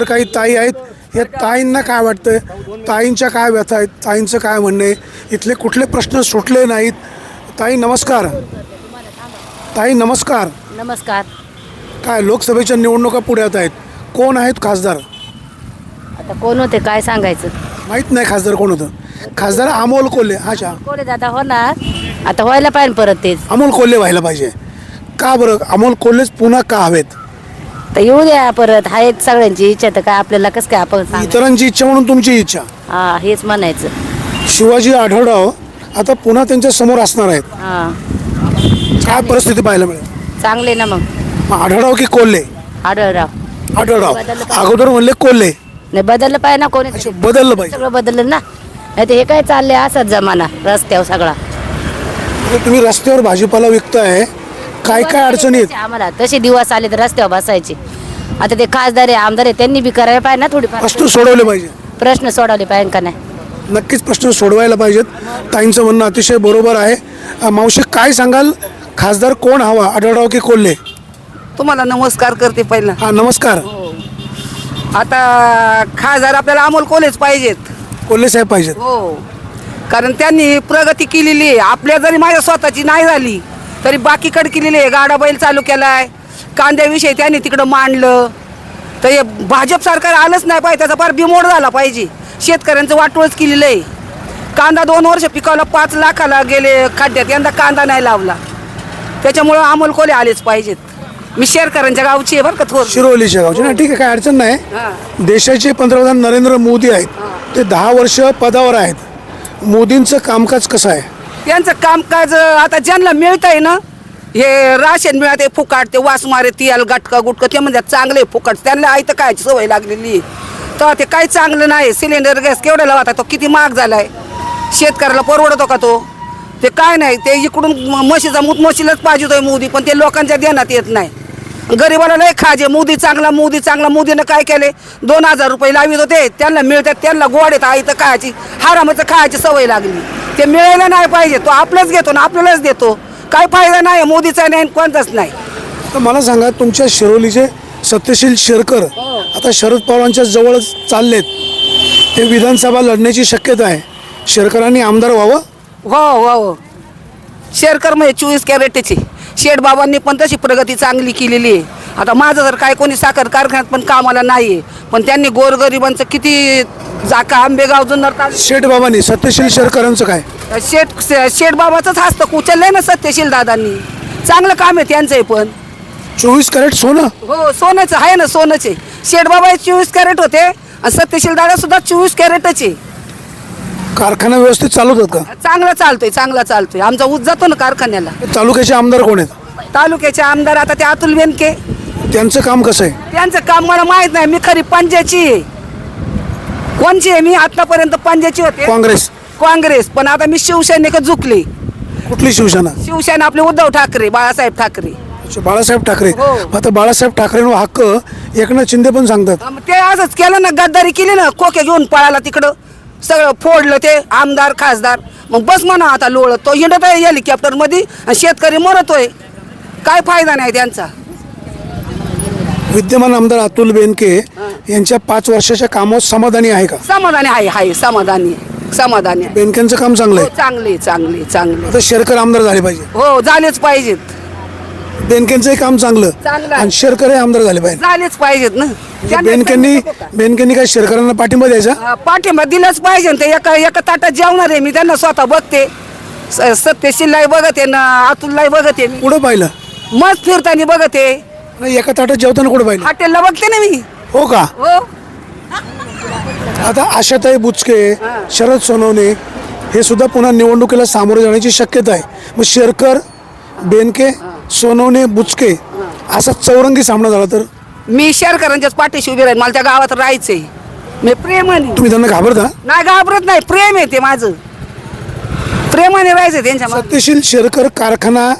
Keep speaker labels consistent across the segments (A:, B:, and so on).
A: तर काही ताई आहेत. या ताईंना काय वाटतंय? ताईंच्या काय व्यथा आहेत? ताईंचं काय म्हणणं आहे? इथले कुठले प्रश्न सुटले नाहीत. ताई नमस्कार. ताई नमस्कार.
B: नमस्कार.
A: काय लोकसभेच्या निवडणुका पुढ्यात आहेत. कोण आहेत खासदार?
B: आता कोण होते? काय सांगायचं?
A: माहीत नाही खासदार कोण होतं. खासदार अमोल कोल्हे. अच्छा.
B: कोणी आता होणार आता व्हायला पाहिजे परत तेच.
A: अमोल कोल्हे व्हायला पाहिजे. का बरं? अमोल कोल्हेच पुन्हा का हवेत?
B: तर येऊ द्या परत. आहेत सगळ्यांची इच्छा तर काय आपल्याला कसं काय आपण
A: इतरांची इच्छा म्हणून तुमची इच्छा?
B: हा हेच म्हणायचं.
A: शिवाजी आढळराव आता पुन्हा त्यांच्यासमोर असणार आहेत.
B: हा.
A: काय परिस्थिती पाहायला मिळेल?
B: चांगले ना मग.
A: मग आढळराव की कोल्हे?
B: आढळराव.
A: आढळराव. अगोदर म्हणले कोल्हे.
B: नाही बदललं पाहिजे ना कोणी.
A: अच्छा बदललं पाहिजे.
B: सगळं बदललं ना. नाही हे काय चाललंय असाच जमाना रस्त्यावर सगळा.
A: आता तुम्ही रस्त्यावर भाजीपाला विकताय. काय काय अडचणी आहेत
B: आम्हाला. तसे दिवस आले तर रस्त्यावर बसायचे. आता ते खासदार आहे आमदार आहे त्यांनी बी करायला पाहिजे ना थोडीफार.
A: प्रश्न सोडवले पाहिजे.
B: प्रश्न सोडवले पाहिजे का नाही?
A: नक्कीच प्रश्न सोडवायला पाहिजेत. ताईंचं म्हणणं अतिशय बरोबर आहे. अ, मावशी काय सांगाल? खासदार कोण हवा? आढळराव की कोल्हे?
C: तुम्हाला नमस्कार करते पहिला.
A: हा नमस्कार.
C: आता खासदार आपल्याला अमोल कोलेच पाहिजेत.
A: कोल्हे साहेब पाहिजेत.
C: हो. कारण त्यांनी प्रगती केलेली आहे. आपल्या जरी माझ्या स्वतःची नाही झाली तरी बाकीकडे केलेली आहे. गाडा बैल चालू केलाय. कांद्याविषयी त्यांनी तिकडं मांडलं. तर हे भाजप सरकार आलंच नाही पाहिजे त्याचा फार बिमोड झाला पाहिजे. शेतकऱ्यांचं वाटोळच केलेलं आहे. कांदा दोन वर्ष पिकवला पाच लाखाला गेले खड्ड्यात यंदा कांदा नाही लावला. त्याच्यामुळं अमोल कोले आलेच पाहिजेत. मी शेरकरांच्या गावची आहे बरं का थोर.
A: शिरोलीच्या गावचे. ना ठीक आहे काय अडचण नाही. देशाचे पंतप्रधान नरेंद्र मोदी आहेत. ते दहा वर्ष पदावर आहेत. मोदींचं कामकाज कसं आहे?
C: यांचं कामकाज आता ज्यांना मिळत आहे ना हे राशन मिळते फुकाट ते वास मारे तियाल गटका गुटका ते म्हणजे चांगले फुकाट. त्यांना आहे तर काय सवय लागलेली. आहे. तर ते काही चांगलं नाही. सिलेंडर गॅस केवढ्याला होता तो किती महाग झालाय. शेतकऱ्याला परवडतो का तो? ते काय नाही. ते इकडून म- म्हशीचा मूत म्हशीलाच पाहिजे मोदी पण ते लोकांच्या देण्यात येत नाही. गरीबाला लय खाजे. मोदी चांगला मोदी चांगला मोदीनं काय केले? दोन हजार रुपये लावित होते. त्यांना मिळतात त्यांना गोड येत आई तर खायची हारामाचं खायची सवय लागली. ते मिळायला नाही पाहिजे. तो आपलंच घेतो ना आपल्यालाच देतो. काय फायदा नाही. मोदीचा नाही कोणताच नाही.
A: तर मला सांगा तुमच्या शिरोलीचे सत्यशील शेरकर आता शरद पवारांच्या जवळच चाललेत. ते विधानसभा लढण्याची शक्यता आहे. शेरकरांनी आमदार व्हावं?
C: हो हो हो. शेरकर म्हणजे चोवीस कॅरेटचे. शेठ बाबांनी पण तशी प्रगती चांगली केलेली आहे. आता माझं जर काय कोणी साखर कारखान्यात पण कामाला नाही पण त्यांनी गोरगरिबांचं किती जाका आंबेगाव जुन्नर तालुक्यात
A: शेठ बाबांनी सत्यशील शेरकरांचं काय?
C: शेठ शेठ बाबाचंच हस्तक उचललंय ना सत्यशील दादांनी. चांगलं काम आहे त्यांचंही पण.
A: चोवीस कॅरेट सोनं?
C: हो सोन्याचं आहे ना सोनंच आहे शेठ बाबा चोवीस कॅरेट होते आणि सत्यशील दादा सुद्धा चोवीस कॅरेटच. आहे
A: कारखाना व्यवस्थित चालवतात का?
C: चांगला चालतोय चांगला चालतोय. आमचा ऊस जातो ना कारखान्याला.
A: तालुक्याचे आमदार कोण आहेत?
C: तालुक्याचे आमदार आता ते अतुल बेनके
A: त्यांचं काम कसं आहे?
C: त्यांचं काम मला माहीत नाही. मी खरी पंजाची आहे. कोणची आहे? मी आतापर्यंत पंजाची होते.
A: काँग्रेस.
C: काँग्रेस. पण आता मी शिवसैनिक झुकले.
A: कुठली शिवसेना?
C: शिवसेना आपले उद्धव ठाकरे बाळासाहेब ठाकरे.
A: अच्छा, बाळासाहेब ठाकरे.
C: हो.
A: आता बाळासाहेब ठाकरेंवर हक्क एकनाथ शिंदे पण सांगतात.
C: अं, ते असंच केलं ना गद्दारी केली ना कोके घेऊन पळाला तिकडं. सगळं फोडलं ते आमदार खासदार. मग बस म्हणा आता लोळ तो हिंडत आहे हेलिकॉप्टरमध्ये आणि शेतकरी मरतोय. काय फायदा नाही त्यांचा?
A: विद्यमान आमदार अतुल बेनके यांच्या पाच वर्षाच्या कामात समाधानी आहे का?
C: समाधानी आहे हाय समाधानी आहे. समाधानी आहे.
A: बेनकेंचं काम चांगलं
C: हो,
A: आहे
C: चांगले चांगले चांगले
A: आता शेरकर आमदार झाले पाहिजे.
C: हो झालेच पाहिजेत.
A: बेनकेंचंही काम चांगलं.
C: आहे.
A: आणि शेरकर आमदार झाले पाहिजे.
C: झालेच पाहिजेत ना.
A: बेनकेंनी? बेनकेंनी काय शेरकरांना पाठिंबा द्यायचा?
C: पाठिंबा दिलाच पाहिजे. ते. एका एका ताटात जेवणार आहे मी त्यांना स्वतः बघते. स- सत्यशीललाही बघते ना अतुललाही बघते मी.
A: कुठं पाहिलं?
C: मस्त फिरताना बघते
A: एका ताटात जेवताना कुठं पाहिलं?
C: हॉटेलला बघते ना मी.
A: हो का?
C: हो.
A: आता आशाताई बुचके शरद सोनवणे हे सुद्धा पुन्हा निवडणुकीला सामोरे जाण्याची शक्यता आहे. मग शेरकर बेनके सोनवणे बुचके असा चौरंगी सामना झाला तर?
C: मी शेरकरांच्याच पाठीशी उभी राहील मला त्या गावात राहायचंय. मी प्रेमाने.
A: तुम्ही त्यांना घाबरता?
C: नाही घाबरत नाही. प्रेम आहे ते माझं. प्रेमाने राहायचं त्यांच्या मागं.
A: सत्यशील शेरकर कारखाना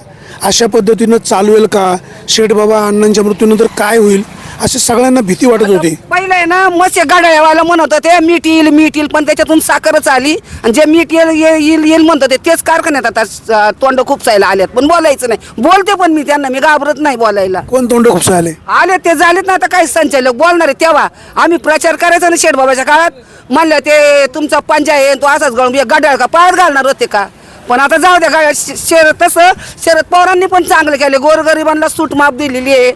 A: अशा पद्धतीनं चालवेल का? शेठबाबा अण्णांच्या मृत्यूनंतर काय होईल? अशी सगळ्यांना भीती वाटत होती.
C: पहिलं आहे ना मत्स्य गाड्यावाला म्हणत होते मीठ येईल मीठ येईल पण त्याच्यातून साखरच आली. आणि जे मीठ येईल ये- येईल येईल म्हणत होते तेच कारखान्यात आता तोंड खुपसायला आल्यात. पण बोलायचं नाही. बोलते पण मी त्यांना मी घाबरत नाही बोलायला.
A: कोण तोंड खुपसा आले
C: आले ते झालेत ना आता काही संचालक बोलणार आहे तेव्हा. आम्ही प्रचार करायचा ना शेठबाबाच्या काळात. म्हणलं ते तुमचा पंजा आहे तो असाच गळून गडाळ का पायात घालणार होते का? पण आता जाऊ द्या शरद तसं शरद पवारांनी पण चांगलं केले. गोरगरिबांना सूट माप दिलेली आहे.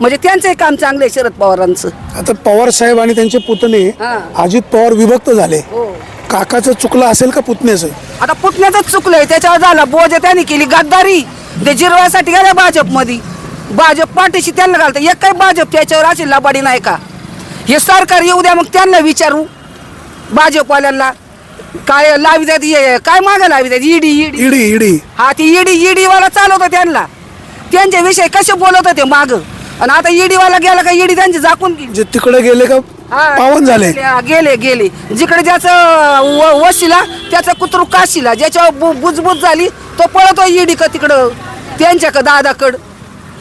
C: म्हणजे त्यांचंही काम चांगलं आहे शरद पवारांचं.
A: आता पवार साहेब आणि त्यांचे पुतणे
C: हा.
A: अजित पवार विभक्त झाले.
C: हो.
A: काकाचं चुकलं असेल का पुतण्याचं?
C: आता पुतण्याच चुकलंय त्याच्यावर झालं बोज त्यांनी केली गद्दारी. ते जिरवासाठी गेल्या भाजपमध्ये. भाजप पाठीशी त्यांना घालतं. एक काही भाजप त्याच्यावर अशी लबाडी नाही का? हे सरकार येऊ द्या मग त्यांना विचारू. भाजपवाल्यांना काय लावी ये- काय मागं लावी द्यात ईडी ईडी
A: ईडी ईडी
C: हा ती ईडी ईडी वाला चालवतो त्यांना. त्यांच्या विषयी कसे बोलत होते माग? आणि आता ईडी वाला गेला का ईडी त्यांची झाकून गेली
A: जे तिकडे गेले का
C: हा,
A: पावन झाले.
C: गेले गेले गेले. जिकडे ज्याचं व- वशीला त्याचं कुत्रू काशीला ज्याच्यावर बु- बुजबुज झाली तो पळतो ईडी का तिकडं त्यांच्याकडं दादाकड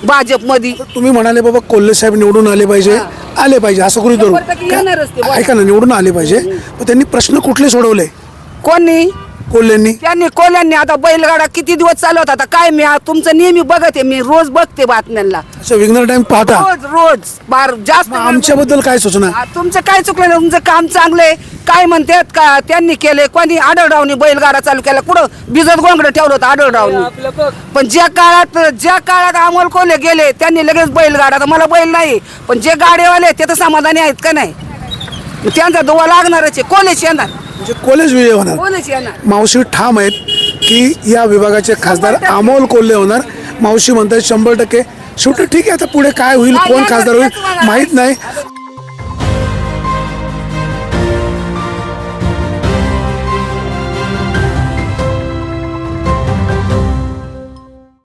C: भाजपमध्ये
A: तुम्ही म्हणाले बाबा कोल्हे साहेब निवडून आले पाहिजे. आले पाहिजे असं करू धरू
C: शंभर टक्के येणारच ते,
A: काय- ऐका ना निवडून आले पाहिजे. पण त्यांनी प्रश्न कुठले सोडवले?
C: कोणी?
A: कोल्हेंनी
C: त्यांनी कोल्यांनी आता बैलगाडा किती दिवस चालवत आता काय मी आ- तुमचं नेहमी बघते मी रोज बघते बातम्यांना.
A: असं विग्नर टाइम पाहता.
C: रोज रोज. बार जास्त
A: मग आमच्याबद्दल काय सूचना?
C: आ, तुमचं काय चुकलं नाही, तुमचं काम चांगलंय काय म्हणतात का? त्यांनी केले कोणी आढळरावनी बैलगाडा चालू केला? कुठं? भिजत गोंगडं ठेवलं होतं आढळरावनी. पण ज्या काळात ज्या काळात अमोल कोले गेले त्यांनी लगेच बैलगाडा तर मला बैल नाही पण जे गाडेवाले ते तर समाधानी आहेत का नाही? मग त्यांचा दुवा लागणारच आहे. कोलेच येणार
A: म्हणजे कोल्हेच विजय होणार.
C: येणार?
A: मावशी ठाम आहेत की या विभागाचे खासदार अमोल कोल्हे होणार. मावशी म्हणतात शंभर टक्के. शेवटी ठीक आहे आता पुढे काय होईल कोण खासदार होईल माहीत नाही.